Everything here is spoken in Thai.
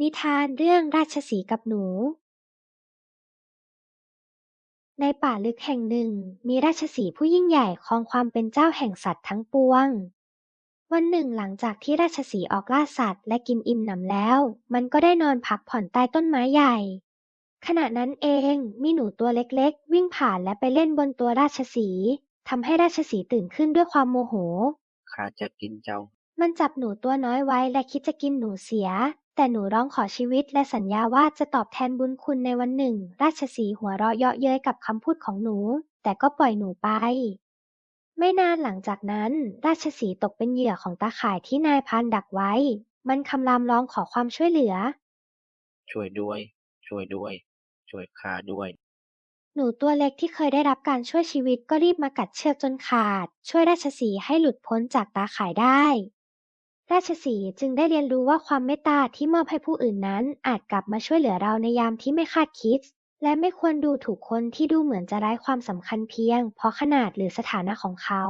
นิทานเรื่องราชสีห์กับหนู ในป่าลึกแห่งหนึ่งมีราชสีห์ผู้ยิ่งใหญ่ครองความเป็นเจ้าแห่งสัตว์ทั้งปวง วันหนึ่งหลังจากที่ราชสีห์ออกล่าสัตว์และกินอิ่มหนำแล้ว มันก็ได้นอนพักผ่อนใต้ต้นไม้ใหญ่ ขณะนั้นเองมีหนูตัวเล็กๆ วิ่งผ่านและไปเล่นบนตัวราชสีห์ทำให้ราชสีห์ตื่นขึ้นด้วยความโมโหข้าจะกินเจ้า มันจับหนูตัวน้อยไว้และคิดจะกินหนูเสีย แต่หนูร้องขอชีวิตและสัญญาว่าจะตอบแทนบุญคุณในวันหนึ่ง ราชสีห์หัวเราะเยาะเย้ยกับคำพูดของหนู แต่ก็ปล่อยหนูไป ไม่นานหลังจากนั้น ราชสีห์ตกเป็นเหยื่อของตาข่ายที่นายพรานดักไว้ มันคำรามร้องขอความช่วยเหลือ ช่วยด้วย ช่วยด้วย ช่วยข้าด้วย หนูตัวเล็กที่เคยได้รับการช่วยชีวิตก็รีบมากัดเชือกจนขาด ช่วยราชสีห์ให้หลุดพ้นจากตาข่ายได้ ราชสีห์จึงได้เรียนรู้ว่าความเมตตาที่มอบให้ผู้อื่นนั้นอาจกลับมาช่วยเหลือเราในยามที่ไม่คาดคิด และไม่ควรดูถูกคนที่ดูเหมือนจะไร้ความสำคัญเพียงเพราะขนาดหรือสถานะของเขา